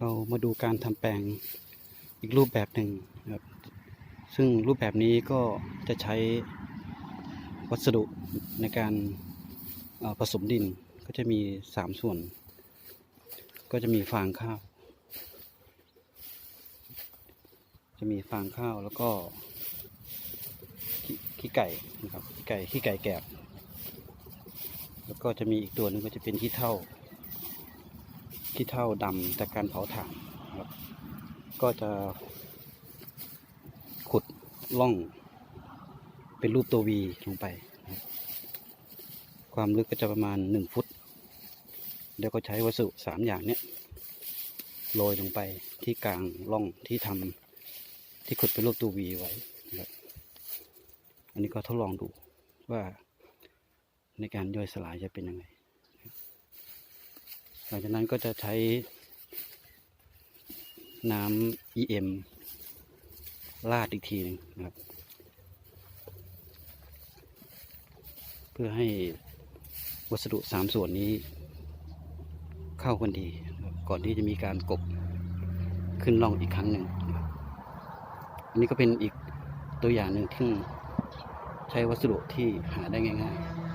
เรามาดูการทำแปลงอีกรูปแบบหนึ่งครับซึ่งรูปแบบนี้ก็จะใช้วัสดุในการผสมดินก็จะมีสามส่วน ก็จะมีฟางข้าว จะมีฟางข้าวแล้วก็ขี้ไก่นะครับขี้ไก่ขี้ไก่แกบแล้วก็จะมีอีกตัวหนึงก็จะเป็นขี้เถ้า ขี้เถ้าดำจากการเผาถ่านครับ ก็จะขุดล่อง เป็นรูปตัววีลงไป ความลึกก็จะประมาณหนึ่งฟุต แล้วก็ใช้วัสดุสามอย่างเนี้ยโรยลงไปที่กลางร่องที่ทำที่ขุดเป็นรูปตัววีไว้นะครับอันนี้ก็ทดลองดูว่าในการย่อยสลายจะเป็นยังไง หลังจากนั้นก็จะใช้น้ำ EM ราดอีกทีหนึงนะครับ เพื่อให้วัสดุสามส่วนนี้เข้ากันดี ก่อนที่จะมีการกบขึ้นล่องอีกครั้งหนึ่งอันนี้ก็เป็นอีกตัวอย่างหนึ่งที่ใช้วัสดุที่หาได้ง่าย ๆ